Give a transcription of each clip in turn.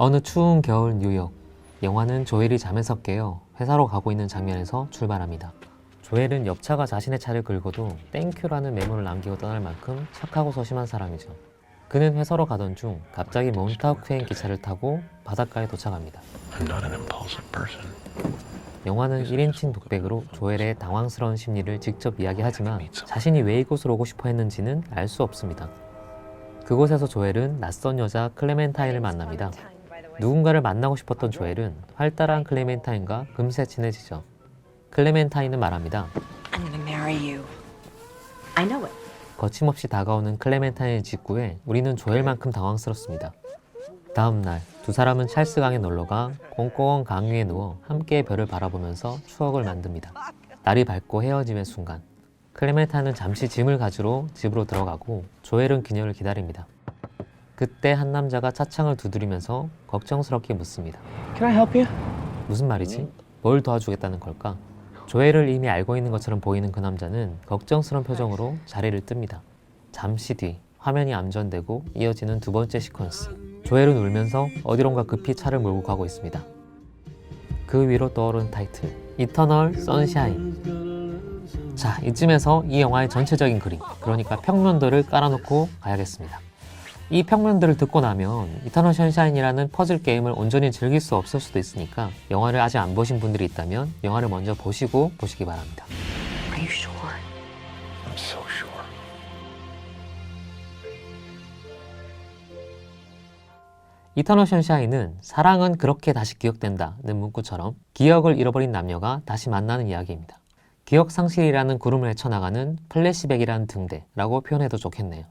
어느 추운 겨울 뉴욕. 영화는 조엘이 잠에서 깨어 회사로 가고 있는 장면에서 출발합니다. 조엘은 옆차가 자신의 차를 긁어도 땡큐라는 메모를 남기고 떠날 만큼 착하고 소심한 사람이죠. 그는 회사로 가던 중 갑자기 몬타우크행 기차를 타고 바닷가에 도착합니다. 영화는 1인칭 독백으로 조엘의 당황스러운 심리를 직접 이야기하지만 자신이 왜 이곳으로 오고 싶어 했는지는 알 수 없습니다. 그곳에서 조엘은 낯선 여자 클레멘타인을 만납니다. 누군가를 만나고 싶었던 조엘은 활달한 클레멘타인과 금세 친해지죠. 클레멘타인은 말합니다. I'm gonna marry you. I know it. 거침없이 다가오는 클레멘타인의 직구에 우리는 조엘만큼 당황스럽습니다. 다음 날 두 사람은 찰스강에 놀러가 꽁꽁한 강 위에 누워 함께 별을 바라보면서 추억을 만듭니다. 날이 밝고 헤어짐의 순간 클레멘타는 잠시 짐을 가지러 집으로 들어가고 조엘은 그녀를 기다립니다. 그때 한 남자가 차창을 두드리면서 걱정스럽게 묻습니다. Can I help you? 무슨 말이지? 뭘 도와주겠다는 걸까? 조엘을 이미 알고 있는 것처럼 보이는 그 남자는 걱정스러운 표정으로 자리를 뜹니다. 잠시 뒤 화면이 암전되고 이어지는 두 번째 시퀀스. 조엘은 울면서 어디론가 급히 차를 몰고 가고 있습니다. 그 위로 떠오른 타이틀 이터널 선샤인. 자, 이쯤에서 이 영화의 전체적인 그림, 그러니까 평면도를 깔아놓고 가야겠습니다. 이 평면들을 듣고 나면 이터널 션샤인이라는 퍼즐 게임을 온전히 즐길 수 없을 수도 있으니까 영화를 아직 안 보신 분들이 있다면 영화를 먼저 보시고 보시기 바랍니다. Are you sure? I'm so sure. 이터널 션샤인은 사랑은 그렇게 다시 기억된다는 문구처럼 기억을 잃어버린 남녀가 다시 만나는 이야기입니다. 기억 상실이라는 구름을 헤쳐나가는 플래시백이라는 등대라고 표현해도 좋겠네요.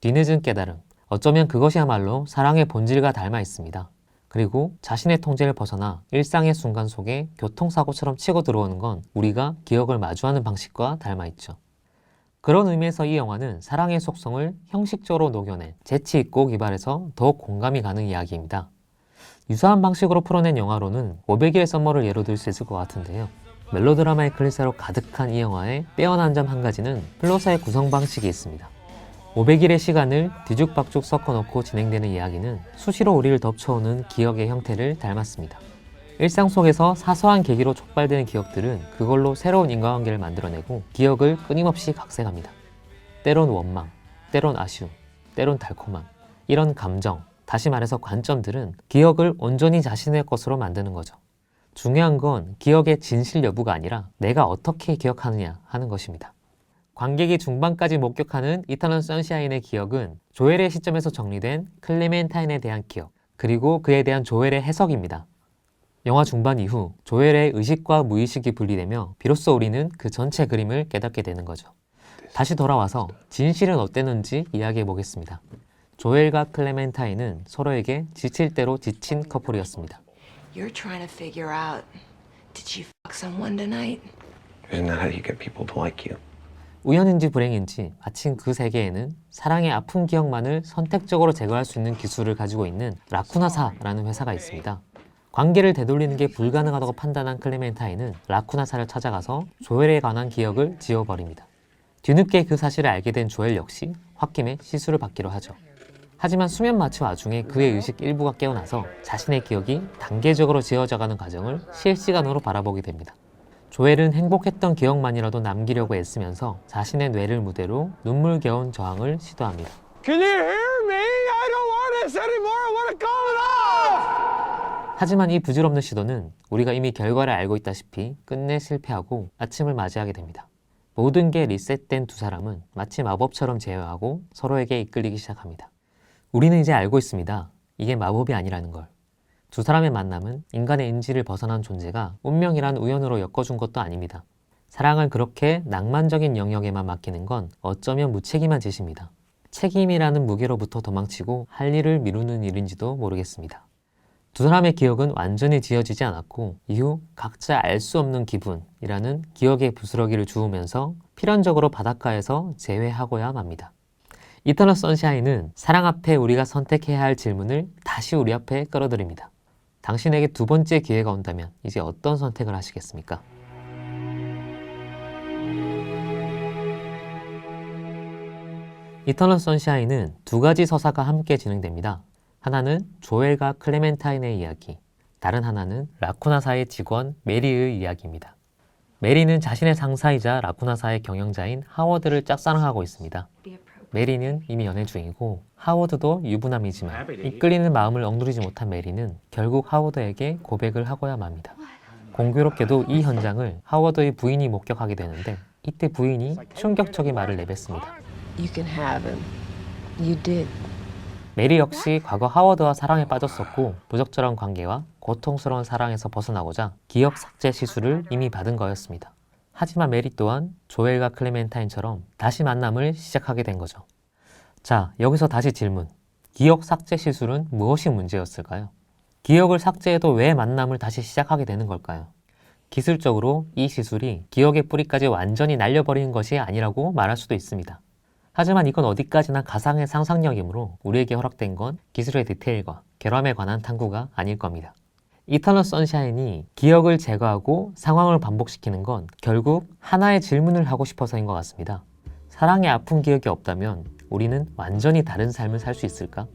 뒤늦은 깨달음, 어쩌면 그것이야말로 사랑의 본질과 닮아 있습니다. 그리고 자신의 통제를 벗어나 일상의 순간 속에 교통사고처럼 치고 들어오는 건 우리가 기억을 마주하는 방식과 닮아 있죠. 그런 의미에서 이 영화는 사랑의 속성을 형식적으로 녹여낸 재치 있고 기발해서 더욱 공감이 가는 이야기입니다. 유사한 방식으로 풀어낸 영화로는 500일의 썸머를 예로 들 수 있을 것 같은데요. 멜로드라마의 클리셰로 가득한 이 영화의 빼어난 점 한 가지는 플로사의 구성 방식이 있습니다. 500일의 시간을 뒤죽박죽 섞어놓고 진행되는 이야기는 수시로 우리를 덮쳐오는 기억의 형태를 닮았습니다. 일상 속에서 사소한 계기로 촉발되는 기억들은 그걸로 새로운 인과관계를 만들어내고 기억을 끊임없이 각색합니다. 때론 원망, 때론 아쉬움, 때론 달콤함. 이런 감정, 다시 말해서 관점들은 기억을 온전히 자신의 것으로 만드는 거죠. 중요한 건 기억의 진실 여부가 아니라 내가 어떻게 기억하느냐 하는 것입니다. 관객이 중반까지 목격하는 이터널 선샤인의 기억은 조엘의 시점에서 정리된 클레멘타인에 대한 기억, 그리고 그에 대한 조엘의 해석입니다. 영화 중반 이후 조엘의 의식과 무의식이 분리되며 비로소 우리는 그 전체 그림을 깨닫게 되는 거죠. 다시 돌아와서 진실은 어땠는지 이야기해 보겠습니다. 조엘과 클레멘타인은 서로에게 지칠 대로 지친 커플이었습니다. You're trying to figure out did she fuck someone tonight? Isn't that how you get people to like you? 우연인지 불행인지 마침 그 세계에는 사랑의 아픈 기억만을 선택적으로 제거할 수 있는 기술을 가지고 있는 라쿠나사라는 회사가 있습니다. 관계를 되돌리는 게 불가능하다고 판단한 클레멘타인은 라쿠나사를 찾아가서 조엘에 관한 기억을 지워버립니다. 뒤늦게 그 사실을 알게 된 조엘 역시 홧김에 시술을 받기로 하죠. 하지만 수면 마취 와중에 그의 의식 일부가 깨어나서 자신의 기억이 단계적으로 지워져가는 과정을 실시간으로 바라보게 됩니다. 조엘은 행복했던 기억만이라도 남기려고 애쓰면서 자신의 뇌를 무대로 눈물겨운 저항을 시도합니다. Can you hear me? I don't want this anymore. I want to call it off. 하지만 이 부질없는 시도는 우리가 이미 결과를 알고 있다시피 끝내 실패하고 아침을 맞이하게 됩니다. 모든 게 리셋된 두 사람은 마치 마법처럼 제어하고 서로에게 이끌리기 시작합니다. 우리는 이제 알고 있습니다. 이게 마법이 아니라는 걸. 두 사람의 만남은 인간의 인지를 벗어난 존재가 운명이란 우연으로 엮어준 것도 아닙니다. 사랑을 그렇게 낭만적인 영역에만 맡기는 건 어쩌면 무책임한 짓입니다. 책임이라는 무게로부터 도망치고 할 일을 미루는 일인지도 모르겠습니다. 두 사람의 기억은 완전히 지어지지 않았고 이후 각자 알 수 없는 기분이라는 기억의 부스러기를 주우면서 필연적으로 바닷가에서 재회하고야 맙니다. 이터널 선샤인은 사랑 앞에 우리가 선택해야 할 질문을 다시 우리 앞에 끌어들입니다. 당신에게 두 번째 기회가 온다면 이제 어떤 선택을 하시겠습니까? 이터널 선샤인은 두 가지 서사가 함께 진행됩니다. 하나는 조엘과 클레멘타인의 이야기, 다른 하나는 라쿠나사의 직원 메리의 이야기입니다. 메리는 자신의 상사이자 라쿠나사의 경영자인 하워드를 짝사랑하고 있습니다. 메리는 이미 연애 중이고 하워드도 유부남이지만 이끌리는 마음을 억누르지 못한 메리는 결국 하워드에게 고백을 하고야 맙니다. 공교롭게도 이 현장을 하워드의 부인이 목격하게 되는데 이때 부인이 충격적인 말을 내뱉습니다. You can have him. You did. 메리 역시 과거 하워드와 사랑에 빠졌었고 부적절한 관계와 고통스러운 사랑에서 벗어나고자 기억 삭제 시술을 이미 받은 거였습니다. 하지만 메리 또한 조엘과 클레멘타인처럼 다시 만남을 시작하게 된 거죠. 자, 여기서 다시 질문. 기억 삭제 시술은 무엇이 문제였을까요? 기억을 삭제해도 왜 만남을 다시 시작하게 되는 걸까요? 기술적으로 이 시술이 기억의 뿌리까지 완전히 날려버리는 것이 아니라고 말할 수도 있습니다. 하지만 이건 어디까지나 가상의 상상력이므로 우리에게 허락된 건 기술의 디테일과 결함에 관한 탐구가 아닐 겁니다. 이터널 선샤인이 기억을 제거하고 상황을 반복시키는 건 결국 하나의 질문을 하고 싶어서인 것 같습니다. 사랑의 아픈 기억이 없다면 우리는 완전히 다른 삶을 살 수 있을까?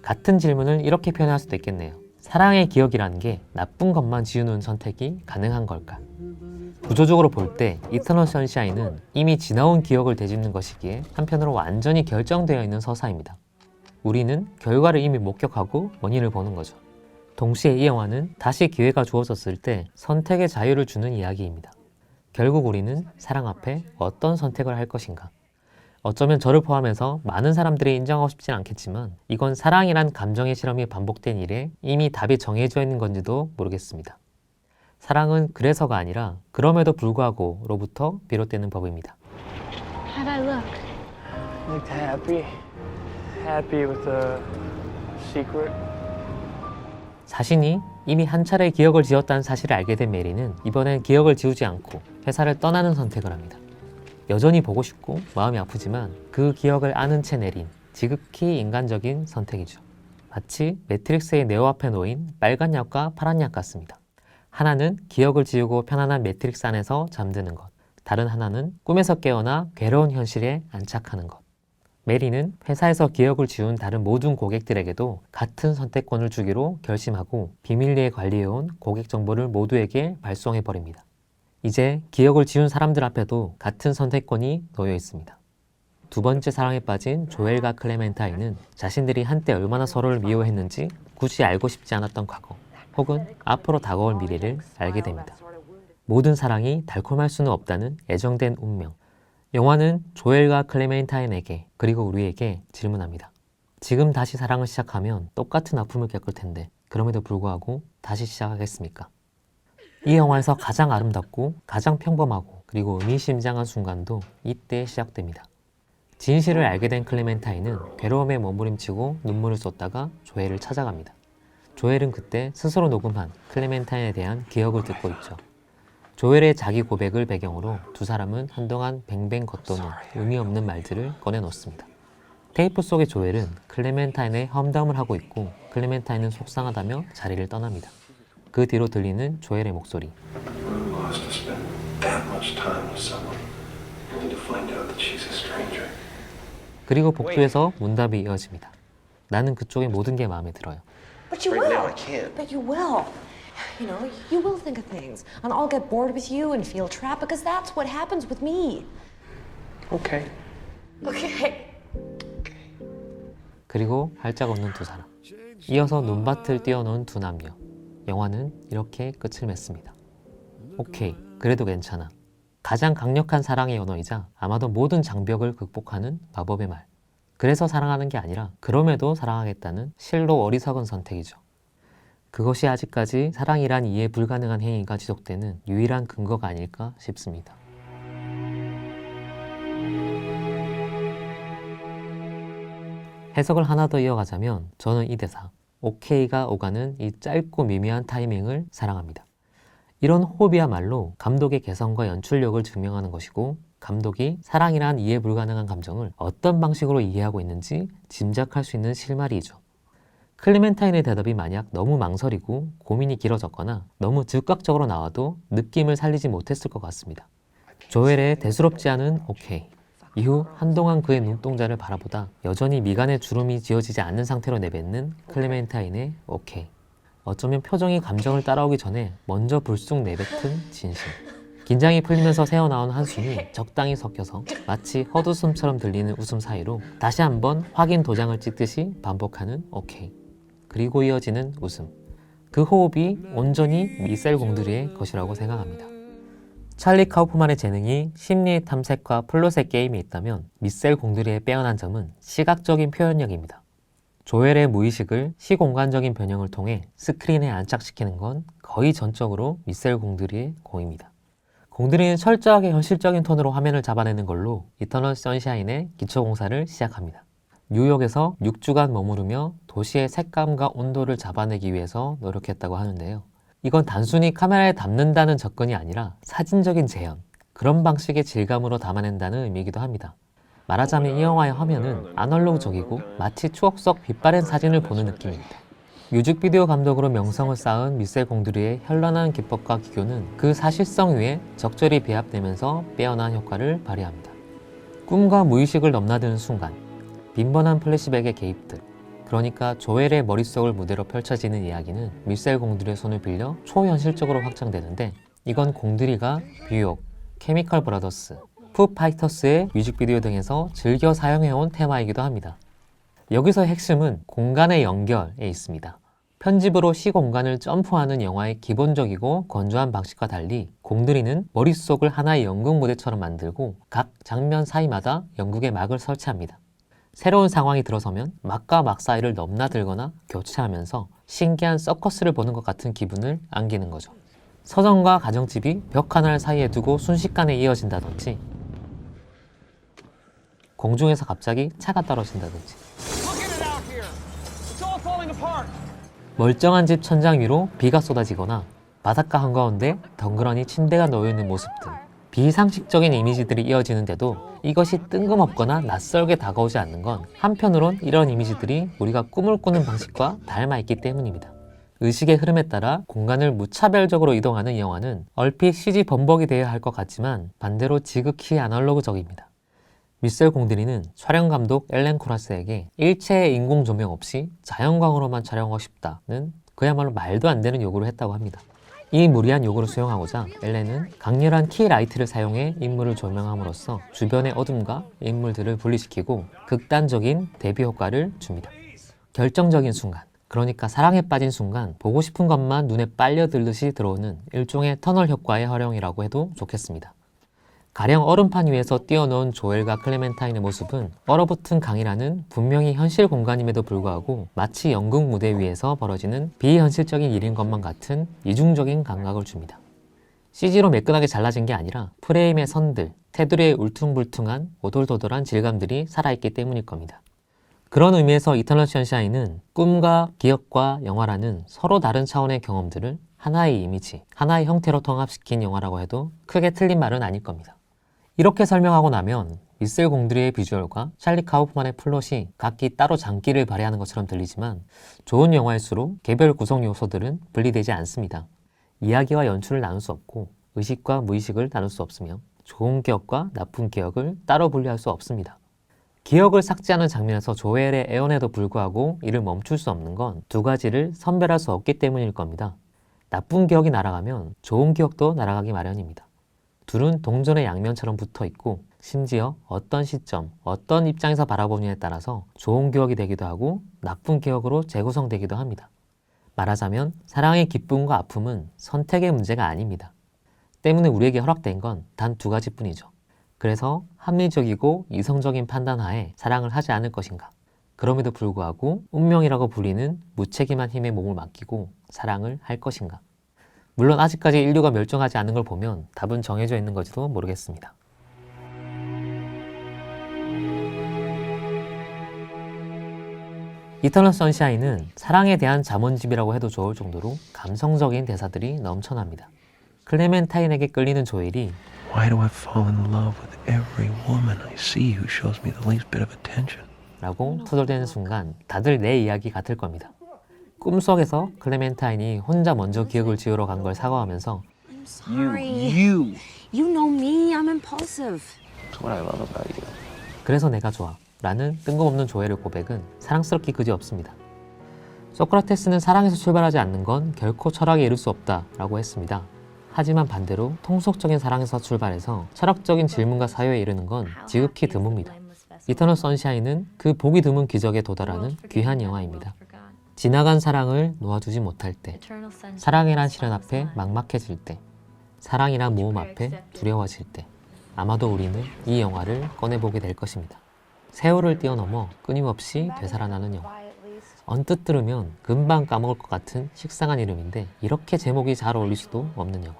같은 질문을 이렇게 표현할 수도 있겠네요. 사랑의 기억이라는 게 나쁜 것만 지우는 선택이 가능한 걸까? 구조적으로 볼 때 이터널 선샤인은 이미 지나온 기억을 되짚는 것이기에 한편으로 완전히 결정되어 있는 서사입니다. 우리는 결과를 이미 목격하고 원인을 보는 거죠. 동시에 이 영화는 다시 기회가 주어졌을 때 선택의 자유를 주는 이야기입니다. 결국 우리는 사랑 앞에 어떤 선택을 할 것인가? 어쩌면 저를 포함해서 많은 사람들이 인정하고 싶진 않겠지만 이건 사랑이란 감정의 실험이 반복된 일에 이미 답이 정해져 있는 건지도 모르겠습니다. 사랑은 그래서가 아니라 그럼에도 불구하고로부터 비롯되는 법입니다. How'd I look? Looked happy. Happy with the secret. 자신이 이미 한 차례 기억을 지웠다는 사실을 알게 된 메리는 이번엔 기억을 지우지 않고 회사를 떠나는 선택을 합니다. 여전히 보고 싶고 마음이 아프지만 그 기억을 아는 채 내린 지극히 인간적인 선택이죠. 마치 매트릭스의 네오 앞에 놓인 빨간 약과 파란 약 같습니다. 하나는 기억을 지우고 편안한 매트릭스 안에서 잠드는 것. 다른 하나는 꿈에서 깨어나 괴로운 현실에 안착하는 것. 메리는 회사에서 기억을 지운 다른 모든 고객들에게도 같은 선택권을 주기로 결심하고 비밀리에 관리해온 고객 정보를 모두에게 발송해 버립니다. 이제 기억을 지운 사람들 앞에도 같은 선택권이 놓여 있습니다. 두 번째 사랑에 빠진 조엘과 클레멘타인은 자신들이 한때 얼마나 서로를 미워했는지 굳이 알고 싶지 않았던 과거 혹은 앞으로 다가올 미래를 알게 됩니다. 모든 사랑이 달콤할 수는 없다는 애정된 운명. 영화는 조엘과 클레멘타인에게 그리고 우리에게 질문합니다. 지금 다시 사랑을 시작하면 똑같은 아픔을 겪을 텐데 그럼에도 불구하고 다시 시작하겠습니까? 이 영화에서 가장 아름답고 가장 평범하고 그리고 의미심장한 순간도 이때 시작됩니다. 진실을 알게 된 클레멘타인은 괴로움에 몸부림치고 눈물을 쏟다가 조엘을 찾아갑니다. 조엘은 그때 스스로 녹음한 클레멘타인에 대한 기억을 듣고 있죠. 조엘의 자기 고백을 배경으로 두 사람은 한동안 뱅뱅 겉도는 의미 없는 말들을 꺼내놓습니다. 테이프 속의 조엘은 클레멘타인의 험담을 하고 있고 클레멘타인은 속상하다며 자리를 떠납니다. 그 뒤로 들리는 조엘의 목소리. 그리고 복도에서 문답이 이어집니다. 나는 그쪽의 모든 게 마음에 들어요. But you will. But you will. You know, you will think of things. And I'll get bored with you and feel trapped because that's what happens with me. Okay. Okay. 그리고 발작 없는 두 사람. 이어서 눈밭을 뛰어놓은 두 남녀. 영화는 이렇게 끝을 맺습니다. 오케이, 그래도 괜찮아. 가장 강력한 사랑의 언어이자 아마도 모든 장벽을 극복하는 마법의 말. 그래서 사랑하는 게 아니라 그럼에도 사랑하겠다는 실로 어리석은 선택이죠. 그것이 아직까지 사랑이란 이해 불가능한 행위가 지속되는 유일한 근거가 아닐까 싶습니다. 해석을 하나 더 이어가자면 저는 이 대사 오케이가 오가는 이 짧고 미미한 타이밍을 사랑합니다. 이런 호흡이야말로 감독의 개성과 연출력을 증명하는 것이고 감독이 사랑이란 이해 불가능한 감정을 어떤 방식으로 이해하고 있는지 짐작할 수 있는 실마리이죠. 클레멘타인의 대답이 만약 너무 망설이고 고민이 길어졌거나 너무 즉각적으로 나와도 느낌을 살리지 못했을 것 같습니다. 조엘의 대수롭지 않은 오케이. 이후 한동안 그의 눈동자를 바라보다 여전히 미간에 주름이 지어지지 않는 상태로 내뱉는 클레멘타인의 오케이. 어쩌면 표정이 감정을 따라오기 전에 먼저 불쑥 내뱉은 진심. 긴장이 풀리면서 새어나온 한숨이 적당히 섞여서 마치 헛웃음처럼 들리는 웃음 사이로 다시 한번 확인 도장을 찍듯이 반복하는 오케이. 그리고 이어지는 웃음. 그 호흡이 온전히 미셀 공들이의 것이라고 생각합니다. 찰리 카우프만의 재능이 심리의 탐색과 플롯의 게임에 있다면 미셀 공들이의 빼어난 점은 시각적인 표현력입니다. 조엘의 무의식을 시공간적인 변형을 통해 스크린에 안착시키는 건 거의 전적으로 미셀 공들이의 공입니다. 공들이는 철저하게 현실적인 톤으로 화면을 잡아내는 걸로 이터널 선샤인의 기초 공사를 시작합니다. 뉴욕에서 6주간 머무르며 도시의 색감과 온도를 잡아내기 위해서 노력했다고 하는데요. 이건 단순히 카메라에 담는다는 접근이 아니라 사진적인 재현, 그런 방식의 질감으로 담아낸다는 의미이기도 합니다. 말하자면 이 영화의 화면은 아날로그적이고 마치 추억 속 빛바랜 사진을 보는 느낌입니다. 뮤직비디오 감독으로 명성을 쌓은 미셀 공드리의 현란한 기법과 기교는 그 사실성 위에 적절히 배합되면서 빼어난 효과를 발휘합니다. 꿈과 무의식을 넘나드는 순간, 빈번한 플래시백의 개입들, 그러니까 조엘의 머릿속을 무대로 펼쳐지는 이야기는 밀셀 공들의 손을 빌려 초현실적으로 확장되는데 이건 공들이가 뉴욕, 케미컬 브라더스, 푸 파이터스의 뮤직비디오 등에서 즐겨 사용해온 테마이기도 합니다. 여기서 핵심은 공간의 연결에 있습니다. 편집으로 시 공간을 점프하는 영화의 기본적이고 건조한 방식과 달리 공들이는 머릿속을 하나의 연극 무대처럼 만들고 각 장면 사이마다 연극의 막을 설치합니다. 새로운 상황이 들어서면 막과 막 사이를 넘나들거나 교체하면서 신기한 서커스를 보는 것 같은 기분을 안기는 거죠. 서점과 가정집이 벽 하나를 사이에 두고 순식간에 이어진다든지 공중에서 갑자기 차가 떨어진다든지. 멀쩡한 집 천장 위로 비가 쏟아지거나 바닷가 한가운데 덩그러니 침대가 놓여있는 모습 등 비상식적인 이미지들이 이어지는데도 이것이 뜬금없거나 낯설게 다가오지 않는 건 한편으론 이런 이미지들이 우리가 꿈을 꾸는 방식과 닮아 있기 때문입니다. 의식의 흐름에 따라 공간을 무차별적으로 이동하는 이 영화는 얼핏 CG 범벅이 되어야 할 것 같지만 반대로 지극히 아날로그적입니다. 미셀 공드리는 촬영 감독 엘렌 코라스에게 일체의 인공 조명 없이 자연광으로만 촬영하고 싶다는 그야말로 말도 안 되는 요구를 했다고 합니다. 이 무리한 요구를 수용하고자 엘렌은 강렬한 키 라이트를 사용해 인물을 조명함으로써 주변의 어둠과 인물들을 분리시키고 극단적인 대비 효과를 줍니다. 결정적인 순간, 그러니까 사랑에 빠진 순간 보고 싶은 것만 눈에 빨려 들듯이 들어오는 일종의 터널 효과의 활용이라고 해도 좋겠습니다. 가령 얼음판 위에서 뛰어놓은 조엘과 클레멘타인의 모습은 얼어붙은 강이라는 분명히 현실 공간임에도 불구하고 마치 연극 무대 위에서 벌어지는 비현실적인 일인 것만 같은 이중적인 감각을 줍니다. CG로 매끈하게 잘라진 게 아니라 프레임의 선들, 테두리의 울퉁불퉁한 오돌도돌한 질감들이 살아있기 때문일 겁니다. 그런 의미에서 이터널 션샤인은 꿈과 기억과 영화라는 서로 다른 차원의 경험들을 하나의 이미지, 하나의 형태로 통합시킨 영화라고 해도 크게 틀린 말은 아닐 겁니다. 이렇게 설명하고 나면 미셀 공드리의 비주얼과 찰리 카우프만의 플롯이 각기 따로 장기를 발휘하는 것처럼 들리지만 좋은 영화일수록 개별 구성 요소들은 분리되지 않습니다. 이야기와 연출을 나눌 수 없고 의식과 무의식을 나눌 수 없으며 좋은 기억과 나쁜 기억을 따로 분리할 수 없습니다. 기억을 삭제하는 장면에서 조엘의 애원에도 불구하고 이를 멈출 수 없는 건 두 가지를 선별할 수 없기 때문일 겁니다. 나쁜 기억이 날아가면 좋은 기억도 날아가기 마련입니다. 둘은 동전의 양면처럼 붙어 있고 심지어 어떤 시점, 어떤 입장에서 바라보느냐에 따라서 좋은 기억이 되기도 하고 나쁜 기억으로 재구성되기도 합니다. 말하자면 사랑의 기쁨과 아픔은 선택의 문제가 아닙니다. 때문에 우리에게 허락된 건 단 두 가지 뿐이죠. 그래서 합리적이고 이성적인 판단하에 사랑을 하지 않을 것인가. 그럼에도 불구하고 운명이라고 불리는 무책임한 힘에 몸을 맡기고 사랑을 할 것인가. 물론 아직까지 인류가 멸종하지 않은 걸 보면 답은 정해져 있는 건지도 모르겠습니다. 이터널 선샤인은 사랑에 대한 자문집이라고 해도 좋을 정도로 감성적인 대사들이 넘쳐납니다. 클레멘타인에게 끌리는 조엘이 Why do I fall in love with every woman I see who shows me the least bit of attention? 라고 투덜대는 순간 다들 내 이야기 같을 겁니다. 꿈속에서 클레멘타인이 혼자 먼저 기억을 지우러 간 걸 사과하면서 Sorry. You. You know me. I'm impulsive. That's what I love about you. 그래서 내가 좋아. 라는 뜬금없는 조엘의 고백은 사랑스럽기 그지 없습니다. 소크라테스는 사랑에서 출발하지 않는 건 결코 철학에 이를 수 없다 라고 했습니다. 하지만 반대로 통속적인 사랑에서 출발해서 철학적인 질문과 사유에 이르는 건 지극히 드뭅니다. 이터널 선샤인은 그 보기 드문 기적에 도달하는 귀한 영화입니다. 지나간 사랑을 놓아주지 못할 때, 사랑이란 시련 앞에 막막해질 때, 사랑이란 모험 앞에 두려워질 때, 아마도 우리는 이 영화를 꺼내보게 될 것입니다. 세월을 뛰어넘어 끊임없이 되살아나는 영화. 언뜻 들으면 금방 까먹을 것 같은 식상한 이름인데 이렇게 제목이 잘 어울릴 수도 없는 영화.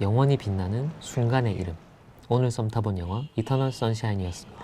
영원히 빛나는 순간의 이름. 오늘 썸 타본 영화 이터널 선샤인이었습니다.